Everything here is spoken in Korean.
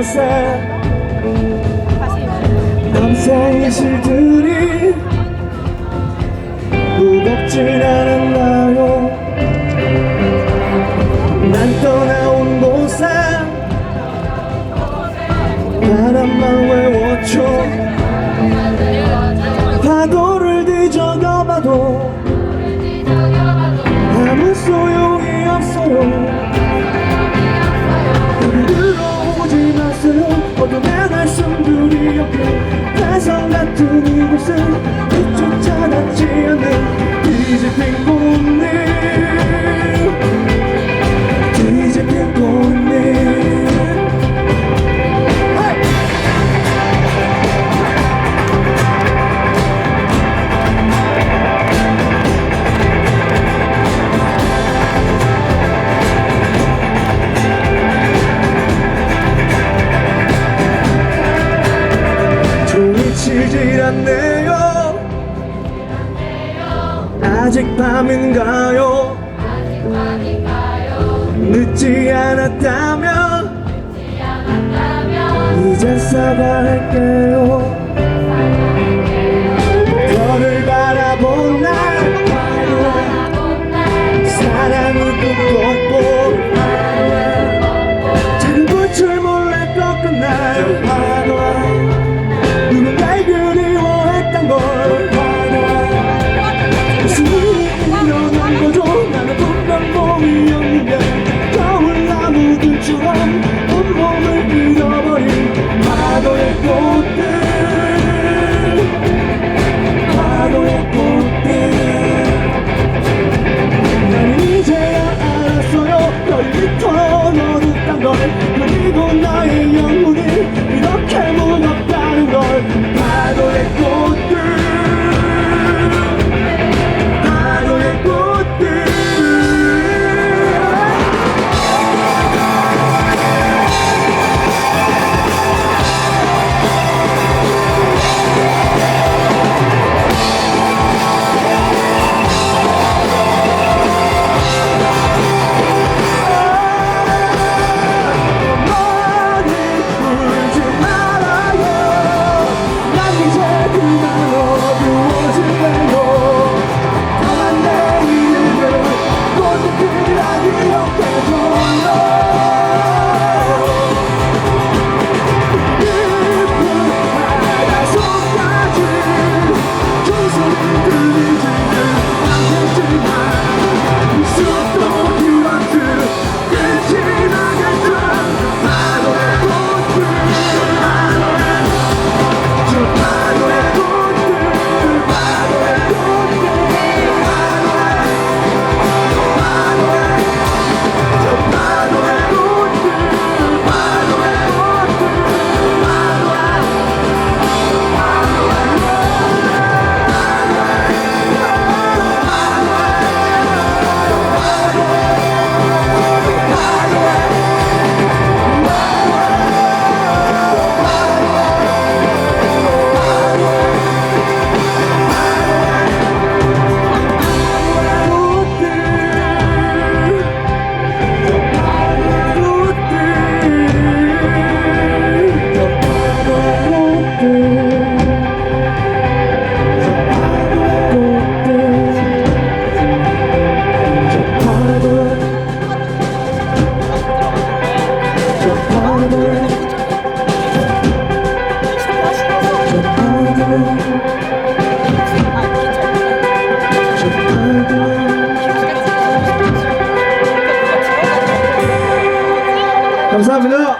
곳에 밤새 이슬들이 무겁진 않은 날. everything boom. 아직 밤인가요? 아직 밤인가요? 늦지 않았다면, 늦지 않았다면 이제 사과할게요. 감사합니다.